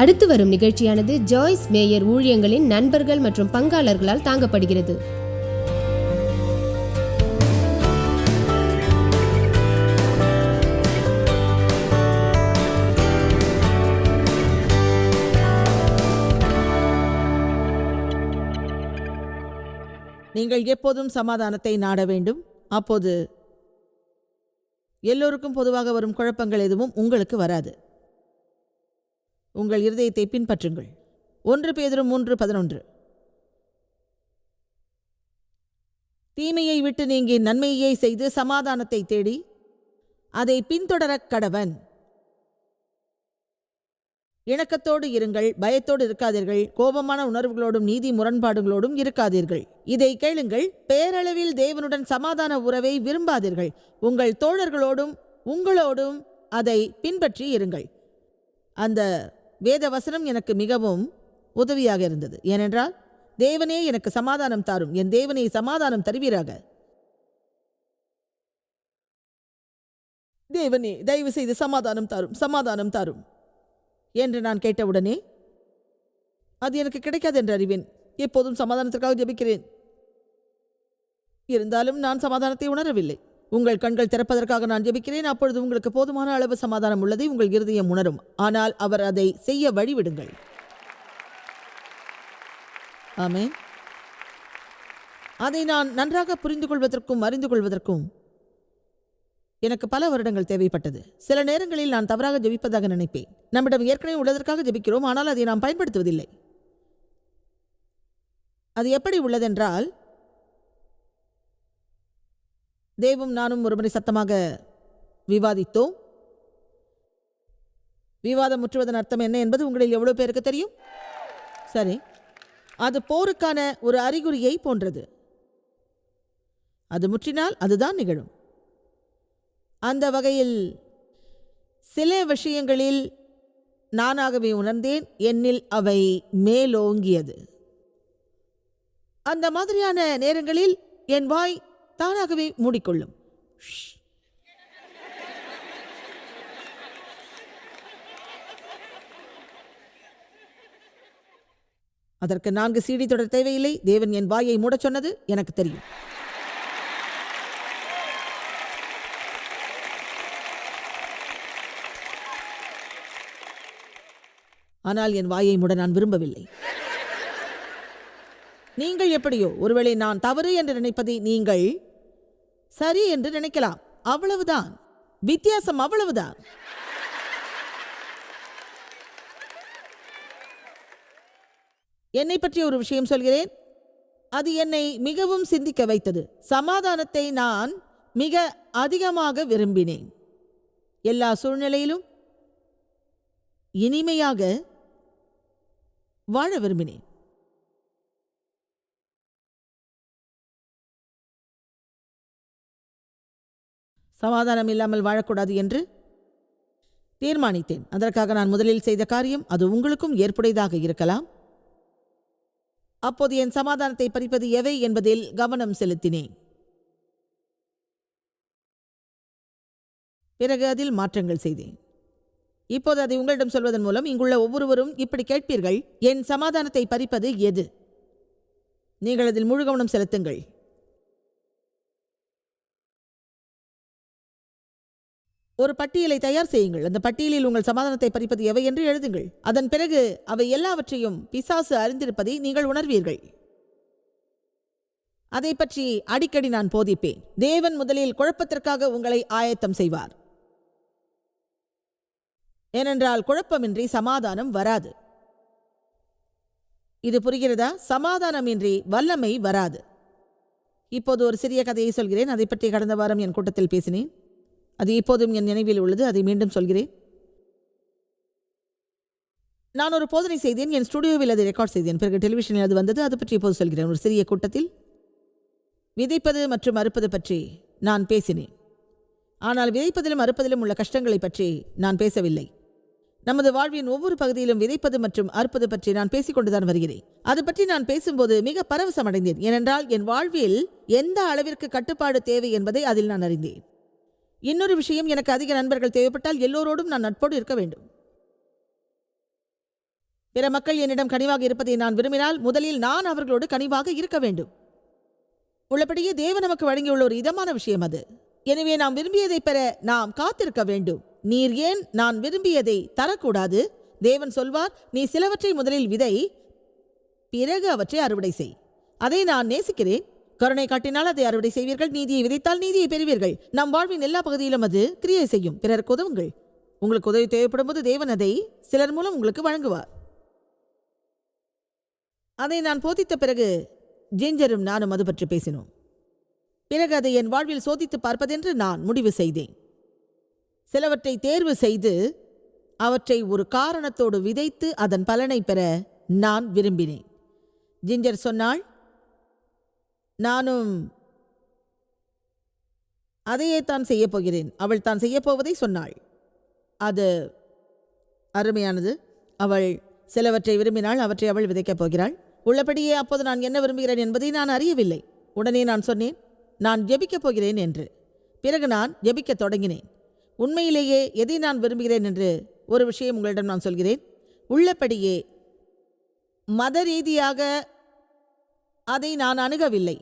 அடுத்து வரும் நிகழ்ச்சியானது ஜாய்ஸ் மேயர் ஊழியங்களின் நண்பர்கள் மற்றும் பங்காளர்களால் தாங்கப்படுகிறது. நீங்கள் எப்போதும் சமாதானத்தை நாட வேண்டும். அப்போது எல்லோருக்கும் பொதுவாக வரும் குழப்பங்கள் எதுவும் உங்களுக்கு வராது. உங்கள் இருதயத்தை பின்பற்றுங்கள். ஒன்று பேதரும் மூன்று பதினொன்று. தீமையை விட்டு நீங்கி நன்மையை செய்து சமாதானத்தை தேடி அதை பின்தொடரக் கடவன். இணக்கத்தோடு இருங்கள் பயத்தோடு இருக்காதீர்கள் கோபமான உணர்வுகளோடும் நீதி முரண்பாடுகளோடும் இருக்காதீர்கள். இதை கேளுங்கள் பேரளவில் தேவனுடன் சமாதான உறவை விரும்பாதீர்கள். உங்கள் தோழர்களோடும் உங்களோடும் அதை பின்பற்றி இருங்கள். அந்த வேத வசனம் எனக்கு மிகவும் உதவியாக இருந்தது. ஏனென்றால் தேவனே எனக்கு சமாதானம் தாரும். என் தேவனை சமாதானம் தருவீராக. தேவனே தயவு செய்து சமாதானம் தாரும். சமாதானம் தாரும். என்று நான் கேட்டவுடனே அது எனக்கு கிடைக்காது என்று அறிவேன். எப்போதும் சமாதானத்திற்காக ஜெபிக்கிறேன். இருந்தாலும் நான் சமாதானத்தை உணரவில்லை. உங்கள் கண்கள் திறப்பதற்காக நான் ஜெபிக்கிறேன். அப்பொழுது உங்களுக்கு போதுமான அளவு சமாதானம் உள்ளதை உங்கள் இருதயம் உணரும். ஆனால் அவர் அதை செய்ய வழிவிடுங்கள். ஆமே அதை நான் நன்றாக புரிந்து கொள்வதற்கும் அறிந்து கொள்வதற்கும் எனக்கு பல வருடங்கள் தேவைப்பட்டது. சில நேரங்களில் நான் தவறாக ஜெபிப்பதாக நினைப்பேன். நம்மிடம் ஏற்கனவே உள்ளதற்காக ஜெபிக்கிறோம். ஆனால் அதை நாம் பயன்படுத்துவதில்லை. அது எப்படி உள்ளதென்றால் தேவும் நானும் ஒருமுறை சத்தமாக விவாதித்தோம். விவாதம் முற்றுவதன் அர்த்தம் என்ன என்பது உங்களில் எவ்வளவு பேருக்கு தெரியும்? சரி. அது போருக்கான ஒரு அறிகுறியை போன்றது. அது முற்றினால் அதுதான் நிகழும். அந்த வகையில் சில விஷயங்களில் நானாகவே உணர்ந்தேன் என்னில் அவை மேலோங்கியது. அந்த மாதிரியான நேரங்களில் என் வாய் தானாகவே மூடிக்கொள்ளும். ஷ். அதற்கு நான்கு சீடி தொடர் தேவையில்லை. தேவன் என் வாயை மூடச் சொன்னது எனக்கு தெரியும். ஆனால் என் வாயை மூட நான் விரும்பவில்லை. நீங்கள் எப்படியோ ஒருவேளை நான் தவறு என்று நினைப்பதை நீங்கள் சரி என்று நினைக்கலாம். அவ்வளவுதான். வித்தியாசம் அவ்வளவுதான். என்னை பற்றி ஒரு விஷயம் சொல்கிறேன். அது என்னை மிகவும் சிந்திக்க வைத்தது. சமாதானத்தை நான் மிக அதிகமாக விரும்பினேன். எல்லா சூழ்நிலையிலும் இனிமையாக வாழ விரும்பினேன். சமாதானம் இல்லாமல் வாழக்கூடாது என்று தீர்மானித்தேன். அதற்காக நான் முதலில் செய்த காரியம் அது உங்களுக்கும் ஏற்புடையதாக இருக்கலாம். அப்போது என் சமாதானத்தை பறிப்பது எவை என்பதில் கவனம் செலுத்தினேன். பிறகு அதில் மாற்றங்கள் செய்தேன். இப்போது அதை உங்களிடம் சொல்வதன் மூலம் இங்குள்ள ஒவ்வொருவரும் இப்படி கேட்பீர்கள் என் சமாதானத்தை பறிப்பது எது? நீங்கள் அதில் முழு கவனம் செலுத்துங்கள். ஒரு பட்டியலை தயார் செய்யுங்கள். அந்த பட்டியலில் உங்கள் சமாதானத்தை பறிப்பது எவை என்று எழுதுங்கள். அதன் பிறகு அவை எல்லாவற்றையும் பிசாசு அறிந்திருப்பதை நீங்கள் உணர்வீர்கள். அதை பற்றி அடிக்கடி நான் போதிப்பேன். தேவன் முதலில் குழப்பத்திற்காக உங்களை ஆயத்தம் செய்வார். ஏனென்றால் குழப்பமின்றி சமாதானம் வராது. இது புரிகிறதா? சமாதானமின்றி வல்லமை வராது. இப்போது ஒரு சிறிய கதையை சொல்கிறேன். அதை பற்றி கடந்த வாரம் என் கூட்டத்தில் பேசினேன். அது இப்போதும் என் நினைவில் உள்ளது அதை மீண்டும் சொல்கிறேன். நான் ஒரு போதனை செய்தேன் என் ஸ்டுடியோவில் அதை ரெக்கார்ட் செய்தேன். பிறகு டெலிவிஷனில் அது வந்தது அது பற்றி இப்போது சொல்கிறேன். ஒரு சிறிய கூட்டத்தில் விதைப்பது மற்றும் அறுப்பது பற்றி நான் பேசினேன். ஆனால் விதைப்பதிலும் அறுப்பதிலும் உள்ள கஷ்டங்களை பற்றி நான் பேசவில்லை. நமது வாழ்வின் ஒவ்வொரு பகுதியிலும் விதைப்பது மற்றும் அறுப்பது பற்றி நான் பேசிக்கொண்டுதான் வருகிறேன். அது பற்றி நான் பேசும்போது மிக பரவசம் அடைந்தேன் ஏனென்றால் என் வாழ்வில் எந்த அளவிற்கு கட்டுப்பாடு தேவை என்பதை அதில் நான் அறிந்தேன். இன்னொரு விஷயம் எனக்கு அதிக நண்பர்கள் தேவைப்பட்டால் எல்லோரோடும் நான் நட்போடு இருக்க வேண்டும். பிற மக்கள் என்னிடம் கனிவாக இருப்பதை நான் விரும்பினால் முதலில் நான் அவர்களோடு கனிவாக இருக்க வேண்டும். உள்ளபடியே தேவன் நமக்கு வழங்கியுள்ள ஒரு இதமான விஷயம் அது. எனவே நாம் விரும்பியதை பெற நாம் காத்திருக்க வேண்டும். நீர் ஏன் நான் விரும்பியதை தரக்கூடாது? தேவன் சொல்வார் நீ சிலவற்றை முதலில் விதை பிறகு அவற்றை அறுவடை செய். அதை நான் நேசிக்கிறேன். கருணை காட்டினால் அதை அறுவடை செய்வீர்கள் நீதியை விதைத்தால் நீதியை பெறுவீர்கள். நம் வாழ்வின் எல்லா பகுதியிலும் அது கிரியை செய்யும். பிறருக்கு உதவுங்கள் உங்களுக்கு உதவி தேவைப்படும் போது தேவன் அதை சிலர் மூலம் உங்களுக்கு வழங்குவார். அதை நான் போதித்த பிறகு ஜிஞ்சரும் நானும் அது பற்றி பேசினோம். பிறகு அதை என் வாழ்வில் சோதித்து பார்ப்பதென்று நான் முடிவு செய்தேன். சிலவற்றை தேர்வு செய்து அவற்றை ஒரு காரணத்தோடு விதைத்து அதன் பலனை பெற நான் விரும்பினேன். ஜிஞ்சர் சொன்னாள் நானும் அதையே தான் செய்யப்போகிறேன் அவள் தான் செய்யப்போவதை சொன்னாள். அது அருமையானது. அவள் சிலவற்றை விரும்பினாள் அவற்றை அவள் விதைக்கப் போகிறாள். உள்ளபடியே அப்போது நான் என்ன விரும்புகிறேன் என்பதை நான் அறியவில்லை. உடனே நான் சொன்னேன் நான் ஜெபிக்கப் போகிறேன் என்று. பிறகு நான் ஜெபிக்கத் தொடங்கினேன். உண்மையிலேயே எதை நான் விரும்புகிறேன் என்று ஒரு விஷயம் உங்களிடம் நான் சொல்கிறேன். உள்ளபடியே மத ரீதியாக அதை நான் அணுகவில்லை.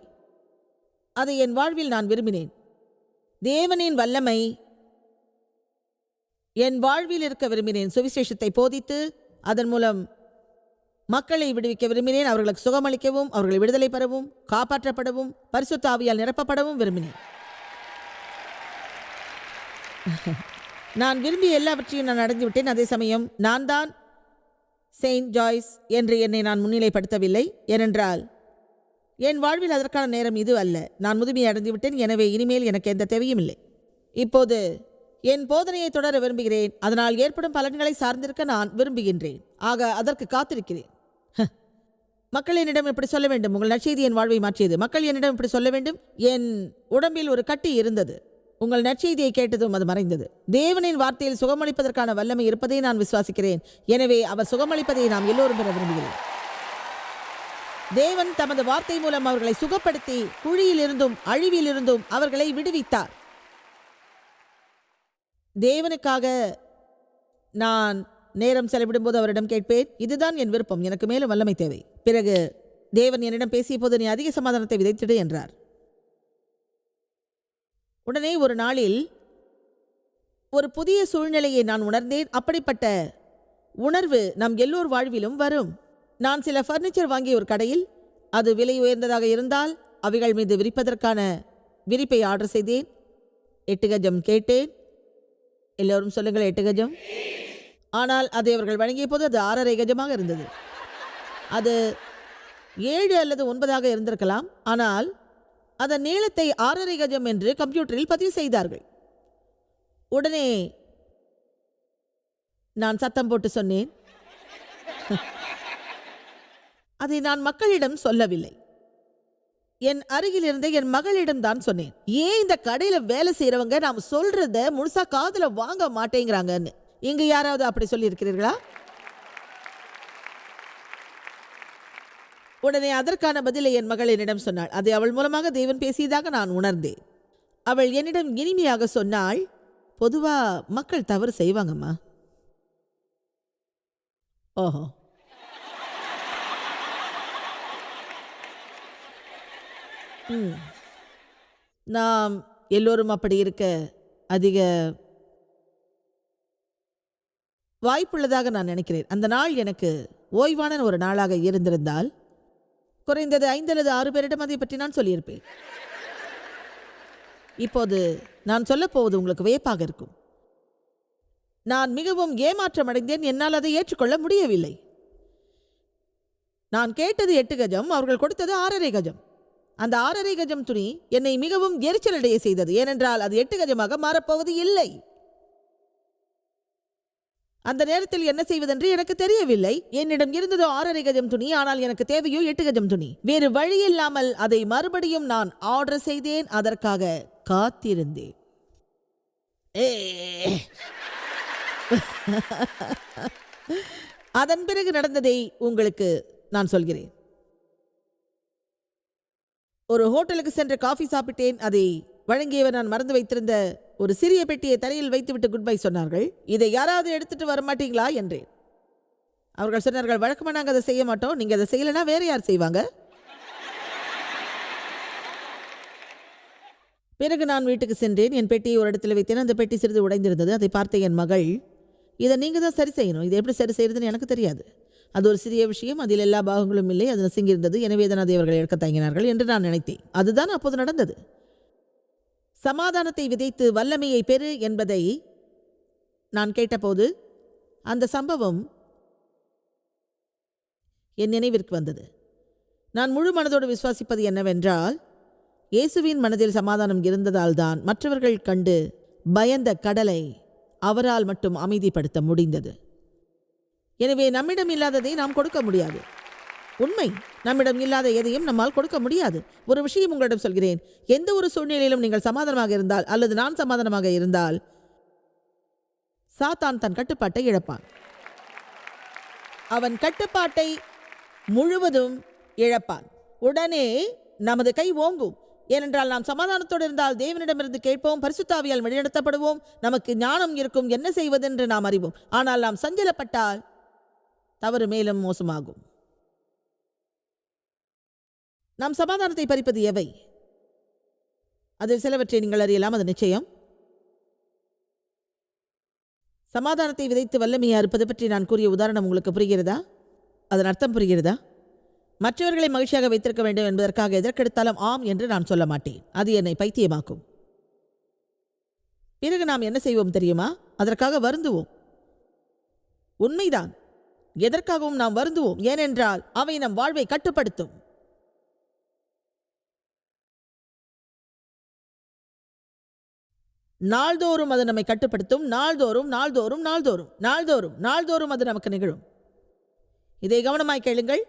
அதை என் வாழ்வில் நான் விரும்பினேன். தேவனின் வல்லமை என் வாழ்வில் இருக்க விரும்பினேன். சுவிசேஷத்தை போதித்து அதன் மூலம் மக்களை விடுவிக்க விரும்பினேன். அவர்களுக்கு சுகமளிக்கவும் அவர்களை விடுதலை பெறவும் காப்பாற்றப்படவும் பரிசுத்தாவியால் நிரப்பப்படவும் விரும்பினேன். நான் விரும்பிய எல்லாவற்றையும் நான் அடைந்துவிட்டேன். அதே சமயம் நான் தான் செயின்ட் ஜாய்ஸ் என்று என்னை நான் முன்னிலைப்படுத்தவில்லை. ஏனென்றால் என் வாழ்வில் அதற்கான நேரம் இது அல்ல. நான் முதுமையை அடைந்து விட்டேன் எனவே இனிமேல் எனக்கு எந்த தேவையும் இல்லை. இப்போது என் போதனையை தொடர விரும்புகிறேன். அதனால் ஏற்படும் பலன்களை சார்ந்திருக்க நான் விரும்புகின்றேன். ஆக அதற்கு காத்திருக்கிறேன். ஹ. மக்கள் என்னிடம் இப்படி சொல்ல வேண்டும். உங்கள் நற்செய்தி என் வாழ்வை மாற்றியது. மக்கள் என்னிடம் இப்படி சொல்ல வேண்டும். என் உடம்பில் ஒரு கட்டி இருந்தது. உங்கள் நற்செய்தியை கேட்டதும் அது மறைந்தது. தேவனின் வார்த்தையில் சுகமளிப்பதற்கான வல்லமை இருப்பதை நான் விசுவாசிக்கிறேன். எனவே அவர் சுகமளிப்பதை நாம் எல்லோரும் பெற விரும்புகிறேன். தேவன் தமது வார்த்தை மூலம் அவர்களை சுகப்படுத்தி குழியிலிருந்தும் அழிவிலிருந்தும் அவர்களை விடுவித்தார். தேவனுக்காக நான் நேரம் செலவிடும்போது அவரிடம் கேட்பேன். இதுதான் என் விருப்பம். எனக்கு மேலும் வல்லமை தேவை. பிறகு தேவன் என்னிடம் பேசிய போது நீ அதிக சமாதானத்தை விதைத்திடு என்றார். உடனே ஒரு நாளில் ஒரு புதிய சூழ்நிலையை நான் உணர்ந்தேன். அப்படிப்பட்ட உணர்வு நம் எல்லோர் வாழ்விலும் வரும். நான் சில ஃபர்னிச்சர் வாங்கிய ஒரு கடையில் அது விலை உயர்ந்ததாக இருந்தால் அவைகள் மீது விரிப்பதற்கான விரிப்பை ஆர்டர் செய்தேன். எட்டு கஜம் கேட்டேன். எல்லோரும் சொல்லுங்கள் எட்டு கஜம்? ஆனால் அதை அவர்கள் வழங்கிய போது அது ஆறரை கஜமாக இருந்தது. அது ஏழு அல்லது ஒன்பதாக இருந்திருக்கலாம். ஆனால் அதன் நீளத்தை ஆறரை கஜம் என்று கம்ப்யூட்டரில் பதிவு செய்தார்கள். உடனே நான் சத்தம் போட்டு சொன்னேன். அதை நான் மக்களிடம் சொல்லவில்லை. என் அருகில் இருந்த என் மகளிடம் தான் சொன்னேன். ஏன் இந்த கடையில வேலை செய்யறவங்க நாம் சொல்றத முழுசா காதுல வாங்க மாட்டேங்கிறாங்கன்னு. இங்க யாராவது அப்படி சொல்லியிருக்கிறீர்களா? உடனே அதற்கான பதிலை என் மகள் என்னிடம் சொன்னாள். அதை அவள் மூலமாக தேவன் பேசியதாக நான் உணர்ந்தேன். அவள் என்னிடம் இனிமையாக சொன்னாள் பொதுவா மக்கள் தவறு செய்வாங்கம்மா. ஓஹோ. நாம் எல்லோரும் அப்படி இருக்க அதிக வாய்ப்புள்ளதாக நான் நினைக்கிறேன். அந்த நாள் எனக்கு ஓய்வான ஒரு நாளாக இருந்திருந்தால் குறைந்தது ஐந்து அல்லது ஆறு பேரிடம் அதை பற்றி நான் சொல்லியிருப்பேன். இப்போது நான் சொல்லப் போவது உங்களுக்கு வியப்பாக இருக்கும். நான் மிகவும் ஏமாற்றம் அடைந்தேன் என்னால் அதை ஏற்றுக்கொள்ள முடியவில்லை. நான் கேட்டது எட்டு கஜம் அவர்கள் கொடுத்தது ஆறரை கஜம். அந்த ஆறரை கஜம் துணி என்னை மிகவும் எரிச்சலடைய செய்தது. ஏனென்றால் அது எட்டு கஜமாக மாறப்போவது இல்லை. அந்த நேரத்தில் என்ன செய்வதென்று எனக்கு தெரியவில்லை. என்னிடம் இருந்ததோ ஆறரை கஜம் துணி ஆனால் எனக்கு தேவையோ எட்டு கஜம் துணி. வேறு வழி இல்லாமல் அதை மறுபடியும் நான் ஆர்டர் செய்தேன். அதற்காக காத்திருந்தேன். ஏ. அதன் பிறகு நடந்ததை உங்களுக்கு நான் சொல்கிறேன். ஒரு ஹோட்டலுக்கு சென்று காஃபி சாப்பிட்டேன். அதை வழங்கியவர் நான் மறந்து வைத்திருந்த ஒரு சிறிய பெட்டியை தரையில் வைத்துவிட்டு குட் பை சொன்னார்கள். இதை யாராவது எடுத்துட்டு வர மாட்டீங்களா? என்றேன். அவர்கள் சொன்னார்கள் வழக்கமாக நாங்கள் அதை செய்ய மாட்டோம். நீங்கள் அதை செய்யலைன்னா வேற யார் செய்வாங்க? பிறகு நான் வீட்டுக்கு சென்றேன். என் பெட்டியை ஒரு இடத்துல வைத்தேன். அந்த பெட்டி சிறிது உடைந்திருந்தது. அதை பார்த்த என் மகள் இதை நீங்கள் தான் சரி செய்யணும். இதை எப்படி சரி செய்யறதுன்னு எனக்கு தெரியாது. அது ஒரு சிறிய விஷயம் அதில் எல்லா பாகங்களும் இல்லை அது நசுங்கியிருந்தது. எனவே தான் அதை அவர்கள் எடுக்க தயங்கினார்கள் என்று நான் நினைத்தேன். அதுதான் அப்போது நடந்தது. சமாதானத்தை விதைத்து வல்லமையை பெறு என்பதை நான் கேட்டபோது அந்த சம்பவம் என் நினைவிற்கு வந்தது. நான் முழு மனதோடு விசுவாசிப்பது என்னவென்றால் இயேசுவின் மனதில் சமாதானம் இருந்ததால்தான் மற்றவர்கள் கண்டு பயந்த கடலை அவரால் மட்டும் அமைதிப்படுத்த முடிந்தது. எனவே நம்மிடம் இல்லாததை நாம் கொடுக்க முடியாது. உண்மை நம்மிடம் இல்லாத எதையும் நம்மால் கொடுக்க முடியாது. ஒரு விஷயம் உங்களிடம் சொல்கிறேன். எந்த ஒரு சூழ்நிலையிலும் நீங்கள் சமாதானமாக இருந்தால் அல்லது நான் சமாதானமாக இருந்தால் சாத்தான் தன் கட்டுப்பாட்டை இழப்பான். அவன் கட்டுப்பாட்டை முழுவதும் இழப்பான். உடனே நமது கை ஓங்கும். ஏனென்றால் நாம் சமாதானத்தோடு இருந்தால் தேவனிடமிருந்து கேட்போம் பரிசுத்தாவியால் வழிநடத்தப்படுவோம் நமக்கு ஞானம் இருக்கும் என்ன செய்வதென்று நாம் அறிவோம். ஆனால் நாம் சஞ்சலப்பட்டால் தவறு மேலும் மோசமாகும். நாம் சமாதானத்தை பறிப்பது எவை? அதில் சிலவற்றை நீங்கள் அறியலாம் அது நிச்சயம். சமாதானத்தை விதைத்து வல்லமையாக இருப்பது பற்றி நான் கூறிய உதாரணம் உங்களுக்கு புரிகிறதா? அதன் அர்த்தம் புரிகிறதா? மற்றவர்களை மகிழ்ச்சியாக வைத்திருக்க வேண்டும் என்பதற்காக எதற்கெடுத்தாலும் ஆம் என்று நான் சொல்ல மாட்டேன். அது என்னை பைத்தியமாக்கும். பிறகு நாம் என்ன செய்வோம் தெரியுமா? அதற்காக வருந்துவோம். உண்மைதான். எதற்காகவும் நாம் வருந்துவோம்? ஏனென்றால் அவை நம் வாழ்வை கட்டுப்படுத்தும். நாள்தோறும் அது நம்மை கட்டுப்படுத்தும். நாள்தோறும் நாள்தோறும் நாள்தோறும் நாள்தோறும் நாள்தோறும் அது நமக்கு நிகழும். இதை கவனமாய் கேளுங்கள்.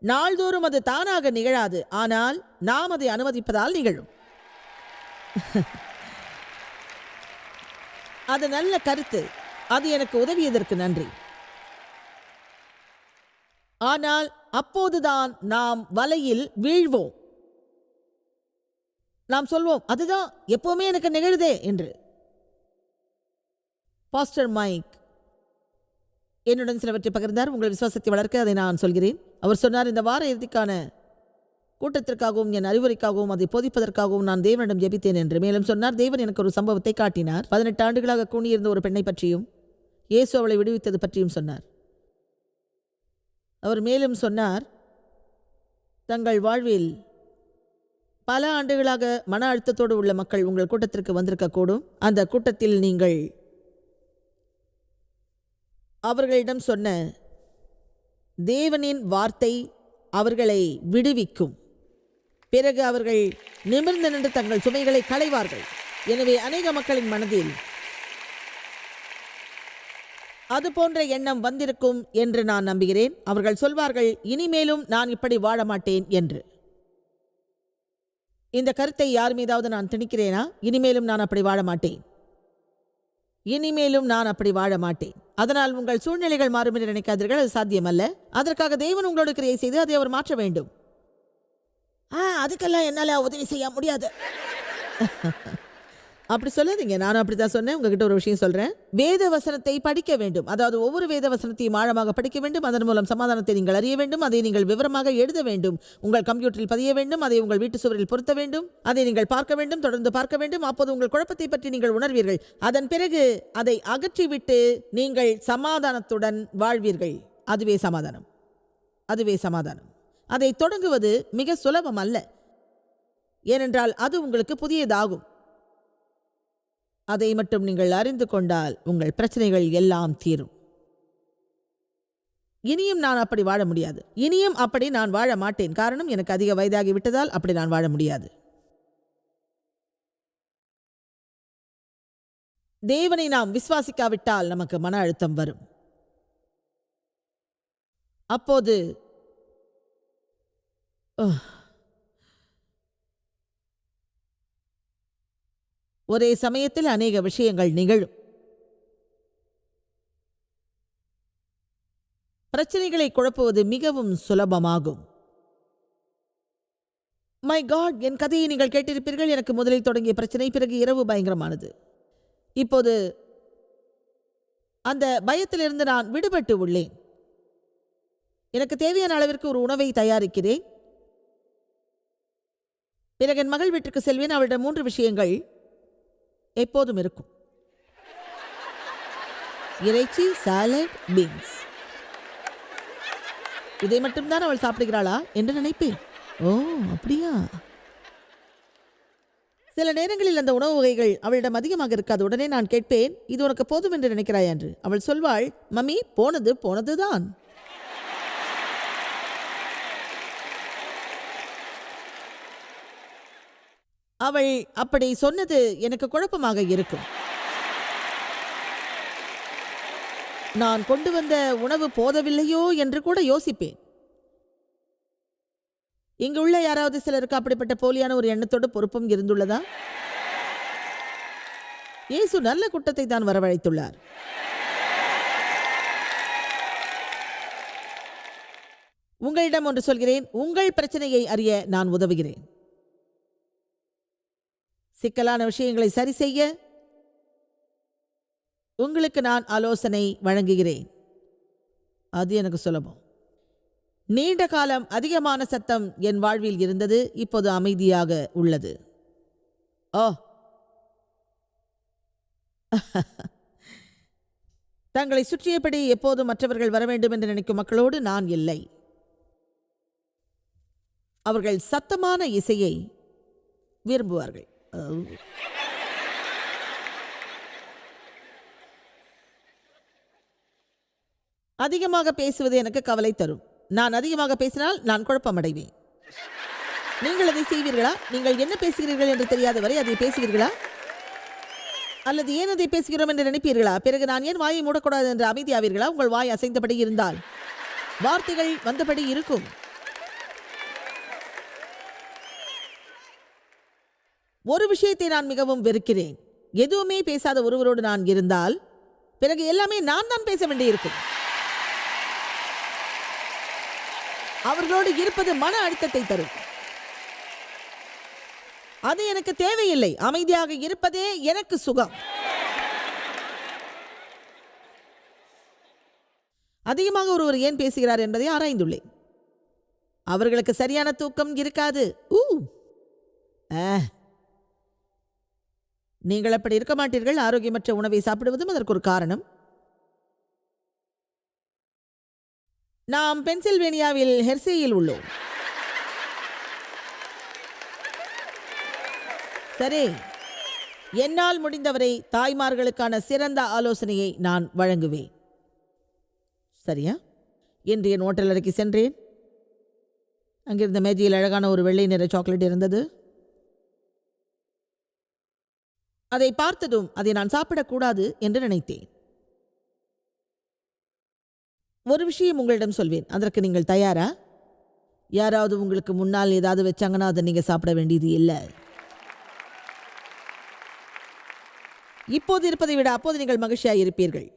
நாள்தோறும் அது தானாக நிகழாது. ஆனால் நாம் அதை அனுமதிப்பதால் நிகழும். அது நல்ல கருத்து. அது எனக்கு உதவியதற்கு நன்றி. ஆனால் அப்போதுதான் நாம் வலையில் வீழ்வோம். நாம் சொல்வோம் அதுதான் எப்பவுமே எனக்கு நிகழுதே என்று. பாஸ்டர் மைக் என்னுடன் சிலவற்றை பகிர்ந்தார். உங்கள் விசுவாசத்தை வளர்க்க அதை நான் சொல்கிறேன். அவர் சொன்னார் இந்த வார இறுதிக்கான கூட்டத்திற்காகவும் என் அறிவுரைக்காகவும் அதை போதிப்பதற்காகவும் நான் தேவனிடம் ஜெபித்தேன் என்று. மேலும் சொன்னார் தேவன் எனக்கு ஒரு சம்பவத்தை காட்டினார். பதினெட்டு ஆண்டுகளாக கூணியிருந்த ஒரு பெண்ணை பற்றியும் இயேசு அவளை விடுவித்தது பற்றியும் சொன்னார். அவர் மேலும் சொன்னார் தங்கள் வாழ்வில் பல ஆண்டுகளாக மன அழுத்தத்தோடு உள்ள மக்கள் உங்கள் கூட்டத்திற்கு வந்திருக்கக்கூடும் அந்த கூட்டத்தில் நீங்கள் அவர்களிடம் சொன்ன தேவனின் வார்த்தை அவர்களை விடுவிக்கும். பிறகு அவர்கள் நிமிர்ந்து நின்று தங்கள் சுமைகளை களைவார்கள். எனவே அநேக மக்களின் மனதில் அது போன்ற எண்ணம் வந்திருக்கும் என்று நான் நம்புகிறேன். அவர்கள் சொல்வார்கள் இனிமேலும் நான் இப்படி வாழ மாட்டேன் என்று. இந்த கருத்தை யார் மீதாவது நான் திணிக்கிறேனா? இனிமேலும் நான் அப்படி வாழ மாட்டேன் இனிமேலும் நான் அப்படி வாழ மாட்டேன் அதனால் உங்கள் சூழ்நிலைகள் மாறும் என்று நினைக்காதீர்கள். அது சாத்தியமல்ல. அதற்காக தேவன் உங்களோடு கிரியை செய்து அதை அவர் மாற்ற வேண்டும். ஆ அதுக்கெல்லாம் என்னால் உதவி செய்ய முடியாது. அப்படி சொல்லாதீங்க. நானும் அப்படி தான் சொன்னேன். உங்ககிட்ட ஒரு விஷயம் சொல்கிறேன் வேத வசனத்தை படிக்க வேண்டும். அதாவது ஒவ்வொரு வேத வசனத்தையும் ஆழமாக படிக்க வேண்டும். அதன் மூலம் சமாதானத்தை நீங்கள் அறிய வேண்டும். அதை நீங்கள் விவரமாக எழுத வேண்டும். உங்கள் கம்ப்யூட்டரில் பதிய வேண்டும். அதை உங்கள் வீட்டு சுவரில் பொருத்த வேண்டும். அதை நீங்கள் பார்க்க வேண்டும். தொடர்ந்து பார்க்க வேண்டும். அப்போது உங்கள் குழப்பத்தை பற்றி நீங்கள் உணர்வீர்கள். அதன் பிறகு அதை அகற்றிவிட்டு நீங்கள் சமாதானத்துடன் வாழ்வீர்கள். அதுவே சமாதானம். அதுவே சமாதானம். அதை தொடங்குவது மிக சுலபம் அல்ல. ஏனென்றால் அது உங்களுக்கு புதியதாகும். அதை மட்டும் நீங்கள் அறிந்து கொண்டால் உங்கள் பிரச்சனைகள் எல்லாம் தீரும். இனியும் நான் அப்படி வாழ முடியாது. இனியும் அப்படி நான் வாழ மாட்டேன். காரணம் எனக்கு அதிக வயதாகி விட்டதால் அப்படி நான் வாழ முடியாது. தேவனை நாம் விசுவாசிக்காவிட்டால் நமக்கு மன அழுத்தம் வரும். அப்போது ஒரே சமயத்தில் அநேக விஷயங்கள் நிகழும். பிரச்சனைகளை குழப்புவது மிகவும் சுலபமாகும். மை காட் என் கதையை நீங்கள் கேட்டிருப்பீர்கள். எனக்கு முதலில் தொடங்கிய பிரச்சனை பிறகு இரவு பயங்கரமானது. இப்போது அந்த பயத்திலிருந்து நான் விடுபட்டு உள்ளேன். எனக்கு தேவையான அளவிற்கு ஒரு உணவை தயாரிக்கிறேன். பிறகு என் மகள் வீட்டுக்கு செல்வேன். அவளிடம் மூன்று விஷயங்கள் எப்போதும் இருக்கும். இறைச்சி சாலட் பீன்ஸ் இதை மட்டும்தான் அவள் சாப்பிடுகிறாளா என்று நினைப்பேன். ஓ அப்படியா? சில நேரங்களில் அந்த உணவு வகைகள் அவளிடம் அதிகமாக இருக்காது. உடனே நான் கேட்பேன் இது உனக்கு போதும் என்று நினைக்கிறாய்? என்று. அவள் சொல்வாள் மம்மி போனது போனதுதான். அவள் அப்படி சொன்னது எனக்கு குழப்பமாக இருக்கும். நான் கொண்டு வந்த உணவு போதவில்லையோ என்று கூட யோசிப்பேன். இங்கு உள்ள யாராவது சிலருக்கு அப்படிப்பட்ட போலியான ஒரு எண்ணத்தோடு பொறுப்பும் இருந்துள்ளதா? இயேசு நல்ல கூட்டத்தை தான் வரவழைத்துள்ளார். உங்களிடம் ஒன்று சொல்கிறேன் உங்கள் பிரச்சனையை அறிய நான் உதவுகிறேன். சிக்கலான விஷயங்களை சரி செய்ய உங்களுக்கு நான் ஆலோசனை வழங்குகிறேன். அது எனக்கு சுலபம். நீண்ட காலம் அதிகமான சத்தம் என் வாழ்வில் இருந்தது இப்போது அமைதியாக உள்ளது. ஓ. தங்களை சுற்றியபடி எப்போதும் மற்றவர்கள் வர வேண்டும் என்று நினைக்கும் மக்களோடு நான் இல்லை. அவர்கள் சத்தமான இசையை விரும்புவார்கள். Oh. அதிகமாக பேசுவது எனக்கு கவலை தரும். நான் அதிகமாக பேசினால் நான் குழப்பமடைவேன். நீங்கள் அதை செய்வீர்களா? நீங்கள் என்ன பேசுகிறீர்கள் என்று தெரியாத வரை அதை பேசுவீர்களா? அல்லது ஏன் அதை பேசுகிறோம் என்று நினைப்பீர்களா? பிறகு நான் ஏன் வாயை மூடக்கூடாது என்று அமைதியாவீர்களா? உங்கள் வாய் அசைந்தபடி இருந்தால். வார்த்தைகள் வந்தபடி இருக்கும். ஒரு விஷயத்தை நான் மிகவும் வெறுக்கிறேன். எதுவுமே பேசாத ஒருவரோடு நான் இருந்தால் பிறகு எல்லாமே நான் தான் பேச வேண்டியிருக்கும். அவர்களோடு இருப்பது மன அழுத்தத்தை தரும். அது எனக்கு தேவையில்லை. அமைதியாக இருப்பதே எனக்கு சுகம். அதிகமாக ஒருவர் ஏன் பேசுகிறார் என்பதை ஆராய்ந்துள்ளேன். அவர்களுக்கு சரியான தூக்கம் இருக்காது. ஊ. ஆ. நீங்கள் அப்படி இருக்க மாட்டீர்கள். ஆரோக்கியமற்ற உணவை சாப்பிடுவதும் அதற்கு ஒரு காரணம். நாம் பென்சில்வேனியாவில் ஹெர்சேயில் உள்ளோம். சரி. என்னால் முடிந்தவரை தாய்மார்களுக்கான சிறந்த ஆலோசனையை நான் வழங்குவேன். சரியா? என்று என் ஓட்டல் அறைக்கு சென்றேன். அங்கிருந்த மேஜையில் அழகான ஒரு வெள்ளை நிற சாக்லேட் இருந்தது. அதை பார்த்ததும் அதை நான் சாப்பிடக்கூடாது என்று நினைத்தேன். ஒரு விஷயம் உங்களிடம் சொல்வேன். அதற்கு நீங்கள் தயாரா? யாராவது உங்களுக்கு முன்னால் ஏதாவது வச்சாங்கன்னா அதை நீங்கள் சாப்பிட வேண்டியது இல்லை. இப்போது இருப்பதை விட அப்போது நீங்கள் மகிழ்ச்சியாக இருப்பீர்கள்.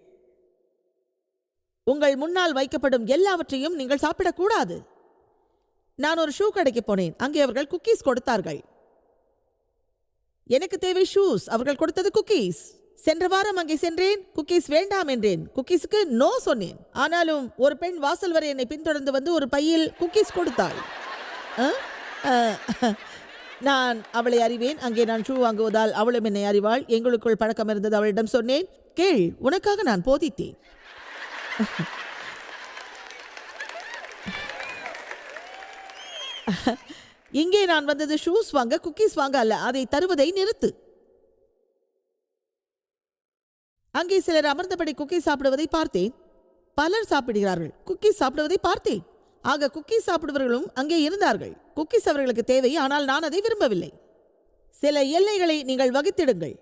உங்கள் முன்னால் வைக்கப்படும் எல்லாவற்றையும் நீங்கள் சாப்பிடக்கூடாது. நான் ஒரு ஷூ கடைக்கு போனேன். அங்கே அவர்கள் குக்கீஸ் கொடுத்தார்கள். எனக்கு தேவை ஷூஸ் அவர்கள் கொடுத்தது குக்கீஸ் சென்ற வாரம் அங்கே சென்றேன். குக்கீஸ் வேண்டாம் என்றேன். குக்கீஸுக்கு நோ சொன்னேன். ஆனாலும் ஒரு பெண் வாசல் வரை என்னை பின்தொடர்ந்து வந்து ஒரு பையில் குக்கீஸ் கொடுத்தாள். நான் அவளை அறிவேன். அங்கே நான் ஷூ வாங்குவதால் அவளும் என்னை அறிவாள். எங்களுக்குள் பழக்கம் இருந்தது. அவளிடம் சொன்னேன் கேள் உனக்காக நான் போதித்தேன். இங்கே நான் வந்தது ஷூஸ் வாங்க குக்கீஸ் வாங்க அல்ல. அதை தருவதை நிறுத்து. அங்கே சிலர் அமர்ந்தபடி குக்கீஸ் சாப்பிடுவதை பார்த்தேன். பலர் சாப்பிடுகிறார்கள். குக்கீஸ் சாப்பிடுவதை பார்த்தேன். ஆக குக்கீஸ் சாப்பிடுபவர்களும் அங்கே இருந்தார்கள். குக்கீஸ் அவர்களுக்கு தேவை ஆனால் நான் அதை விரும்பவில்லை. சில எல்லைகளை நீங்கள் வகித்திடுங்கள்.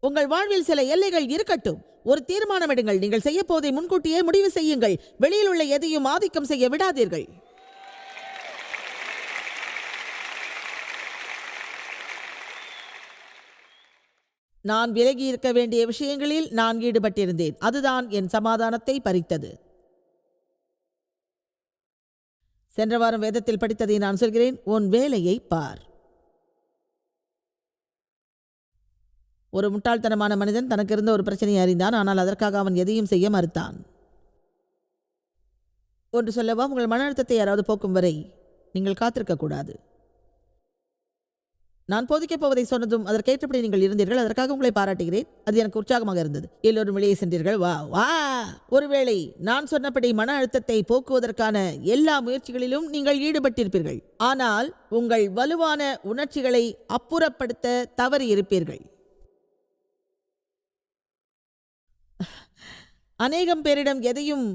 உங்கள் வாழ்வில் சில எல்லைகள் இருக்கட்டும். ஒரு தீர்மானம் எடுங்கள் நீங்கள் செய்ய முன்கூட்டியே முடிவு செய்யுங்கள். வெளியில் உள்ள எதையும் ஆதிக்கம் செய்ய விடாதீர்கள். நான் விலகி இருக்க வேண்டிய விஷயங்களில் நான் ஈடுபட்டிருந்தேன். அதுதான் என் சமாதானத்தை பறித்தது. சென்ற வாரம் வேதத்தில் படித்ததை நான் சொல்கிறேன். உன் வேலையை பார். ஒரு முட்டாள்தனமான மனிதன் தனக்கு இருந்த ஒரு பிரச்சனையை அறிந்தான். ஆனால் அதற்காக அவன் எதையும் செய்ய மறுத்தான். ஒன்று சொல்லவா உங்கள் மன அழுத்தத்தை யாராவது போக்கும் வரை நீங்கள் காத்திருக்கக்கூடாது. நான் போதிக்கப் போவதை சொன்னதும் அதற்கேற்றபடி நீங்கள் இருந்தீர்கள் அதற்காக உங்களை பாராட்டுகிறேன். அது எனக்கு உற்சாகமாக இருந்தது. எல்லோரும் வெளியே சென்றீர்கள். வா வா. ஒருவேளை நான் சொன்னபடி மன அழுத்தத்தை போக்குவதற்கான எல்லா முயற்சிகளிலும் நீங்கள் ஈடுபட்டிருப்பீர்கள். ஆனால் உங்கள் வலுவான உணர்ச்சிகளை அப்புறப்படுத்த தவறியிருப்பீர்கள். அநேகம் பேரிடம் எதையும்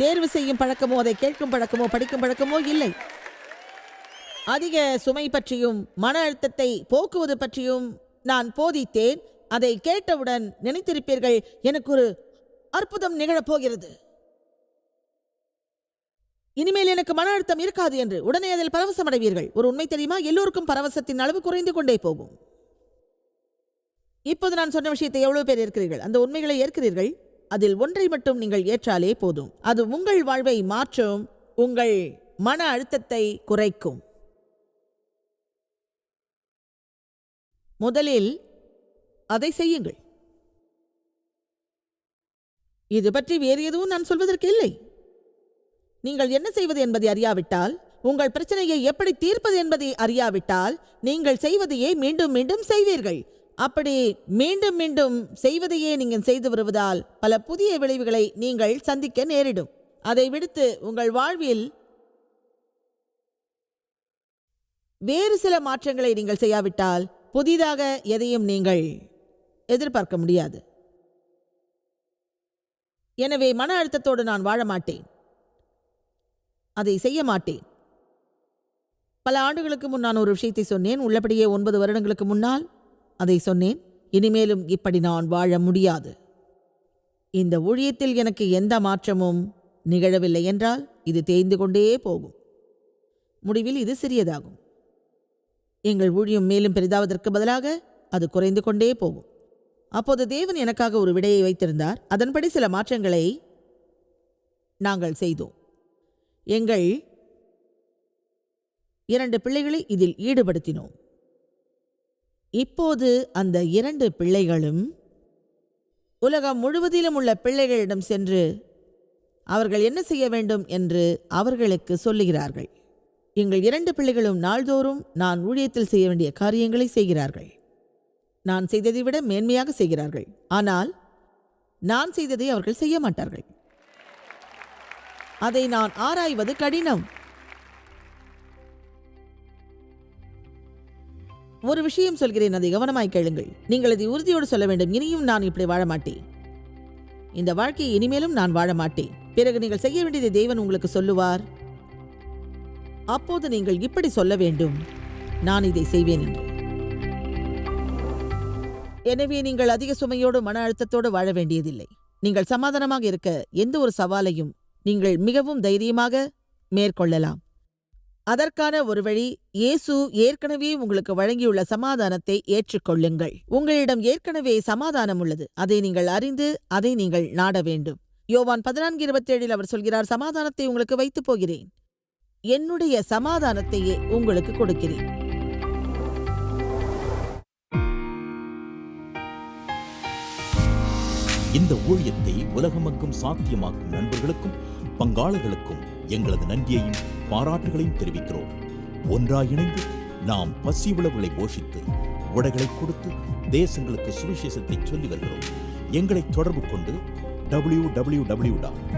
தேர்வு செய்யும் பழக்கமோ அதை கேட்கும் பழக்கமோ படிக்கும் பழக்கமோ இல்லை. அதிக சுமை பற்றியும் மன அழுத்தத்தை போக்குவது பற்றியும் நான் போதித்தேன். அதை கேட்டவுடன் நினைத்திருப்பீர்கள் எனக்கு ஒரு அற்புதம் நிகழப்போகிறது. இனிமேல் எனக்கு மன அழுத்தம் இருக்காது என்று உடனே அதில் பரவசம் அடைவீர்கள். ஒரு உண்மை தெரியுமா? எல்லோருக்கும் பரவசத்தின் அளவு குறைந்து கொண்டே போகும். இப்போது நான் சொன்ன விஷயத்தை எவ்வளவு பேர் ஏற்கிறீர்கள்? அந்த உண்மைகளை ஏற்கிறீர்கள்? அதில் ஒன்றை மட்டும் நீங்கள் ஏற்றாலே போதும். அது உங்கள் வாழ்வை மாற்றும் உங்கள் மன அழுத்தத்தை குறைக்கும். முதலில் அதை செய்யுங்கள். இது பற்றி வேறு எதுவும் நான் சொல்வதற்கு இல்லை. நீங்கள் என்ன செய்வது என்பதை அறியாவிட்டால் உங்கள் பிரச்சனையை எப்படி தீர்ப்பது என்பதை அறியாவிட்டால் நீங்கள் செய்வதையே மீண்டும் மீண்டும் செய்வீர்கள். அப்படி மீண்டும் மீண்டும் செய்வதையே நீங்கள் செய்து வருவதால் பல புதிய விளைவுகளை நீங்கள் சந்திக்க நேரிடும். அதை விடுத்து உங்கள் வாழ்வில் வேறு சில மாற்றங்களை நீங்கள் செய்யாவிட்டால் புதிதாக எதையும் நீங்கள் எதிர்பார்க்க முடியாது. எனவே மன அழுத்தத்தோடு நான் வாழ மாட்டேன். அதை செய்ய மாட்டேன். பல ஆண்டுகளுக்கு முன் நான் ஒரு விஷயத்தை சொன்னேன். உள்ளபடியே ஒன்பது வருடங்களுக்கு முன்னால் அதை சொன்னேன். இனிமேலும் இப்படி நான் வாழ முடியாது. இந்த ஊழியத்தில் எனக்கு எந்த மாற்றமும் நிகழவில்லை என்றால் இது தேய்ந்து கொண்டே போகும். முடிவில் இது சிறியதாகும். எங்கள் ஊழியம் மேலும் பெரிதாவதற்கு பதிலாக அது குறைந்து கொண்டே போகும். அப்போது தேவன் எனக்காக ஒரு விடையை வைத்திருந்தார். அதன்படி சில மாற்றங்களை நாங்கள் செய்தோம். எங்கள் இரண்டு பிள்ளைகளை இதில் ஈடுபடுத்தினோம். இப்போது அந்த இரண்டு பிள்ளைகளும் உலகம் முழுவதிலும் உள்ள பிள்ளைகளிடம் சென்று அவர்கள் என்ன செய்ய வேண்டும் என்று அவர்களுக்கு சொல்லுகிறார்கள். எங்கள் இரண்டு பிள்ளைகளும் நாள்தோறும் நான் ஊழியத்தில் செய்ய வேண்டிய காரியங்களை செய்கிறார்கள். நான் செய்ததை விட மேன்மையாக செய்கிறார்கள். ஆனால் நான் செய்ததை அவர்கள் செய்ய மாட்டார்கள். அதை நான் ஆராய்வது கடினம். ஒரு விஷயம் சொல்கிறேன் அதை கவனமாய் கேளுங்கள். நீங்கள் அதை உறுதியோடு சொல்ல வேண்டும். இனியும் நான் இப்படி வாழ மாட்டேன். இந்த வாழ்க்கையை இனிமேலும் நான் வாழ மாட்டேன். பிறகு நீங்கள் செய்ய வேண்டியதை தேவன் உங்களுக்கு சொல்லுவார். அப்போது நீங்கள் இப்படி சொல்ல வேண்டும். நான் இதை செய்வேன் என்று. எனவே நீங்கள் அதிக சுமையோடு மன அழுத்தத்தோடு வாழ வேண்டியதில்லை. நீங்கள் சமாதானமாக இருக்க எந்த ஒரு சவாலையும் நீங்கள் மிகவும் தைரியமாக மேற்கொள்ளலாம். அதற்கான ஒரு வழி இயேசு ஏற்கனவே உங்களுக்கு வழங்கியுள்ள சமாதானத்தை ஏற்றுக்கொள்ளுங்கள். உங்களிடம் ஏற்கனவே சமாதானம் உள்ளது. அதை நீங்கள் அறிந்து அதை நீங்கள் நாட வேண்டும். யோவான் பதினான்கு இருபத்தேழில் அவர் சொல்கிறார் சமாதானத்தை உங்களுக்கு வைத்துப் போகிறேன். என்னுடைய சமாதானத்தையே உங்களுக்கு கொடுக்கிறேன். இந்த ஊழியத்தை உலகமெங்கும் சாத்தியமாக்கும் நண்பர்களுக்கும் பங்காளர்களுக்கும் எங்களது நன்றியையும் பாராட்டுகளையும் தெரிவிக்கிறோம். ஒன்றாக இணைந்து நாம் பசி உழவுகளை போஷித்து உடைகளை கொடுத்து தேசங்களுக்கு சுவிசேஷத்தை சொல்லி வருகிறோம். எங்களை தொடர்பு கொண்டு டபிள்யூ டபிள்யூ டபிள்யூ டாட்